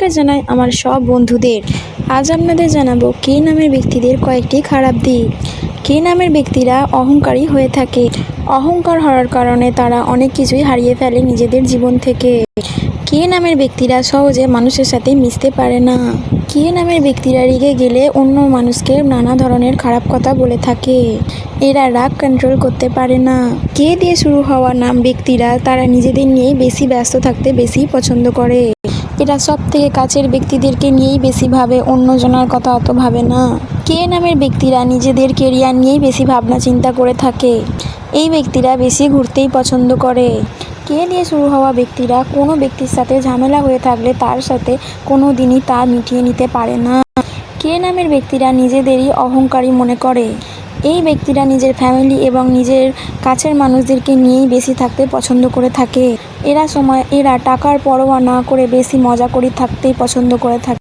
নমস্কার জানাই আমার সব বন্ধুদের। আজ আপনাদের জানাব কে নামের ব্যক্তিদের কয়েকটি খারাপ দিক। কে নামের ব্যক্তিরা অহংকারী হয়ে থাকে? অহংকার হওয়ার কারণে তারা অনেক কিছুই হারিয়ে ফেলে নিজেদের জীবন থেকে। কে নামের ব্যক্তিরা সহজে মানুষের সাথে মিশতে পারে না? কে নামের ব্যক্তিরা রেগে গেলে অন্য মানুষকে নানা ধরনের খারাপ কথা বলে থাকে? এরা রাগ কন্ট্রোল করতে পারে না। কে দিয়ে শুরু হওয়া নাম ব্যক্তিরা তারা নিজেদের নিয়ে বেশি ব্যস্ত থাকতে বেশি পছন্দ করে। এরা সব থেকে কাছের ব্যক্তিদেরকে নিয়েই বেশি ভাবে, অন্যজনার কথা অত ভাবে না। কে নামের ব্যক্তিরা নিজেদের কেরিয়ার নিয়েই বেশি ভাবনা চিন্তা করে থাকে? এই ব্যক্তিরা বেশি ঘুরতেই পছন্দ করে। কে দিয়ে শুরু হওয়া ব্যক্তিরা কোনো ব্যক্তির সাথে ঝামেলা হয়ে থাকলে তার সাথে কোনো দিনই তা মিটিয়ে নিতে পারে না। কে নামের ব্যক্তিরা নিজেদেরই অহংকারী মনে করে? এই ব্যক্তিরা নিজের ফ্যামিলি এবং নিজের কাছের মানুষদেরকে নিয়েই বেশি থাকতে পছন্দ করে থাকে। এরা সময়, এরা টাকার পরোয়া না করে বেশি মজা করে থাকতেই পছন্দ করে থাকে।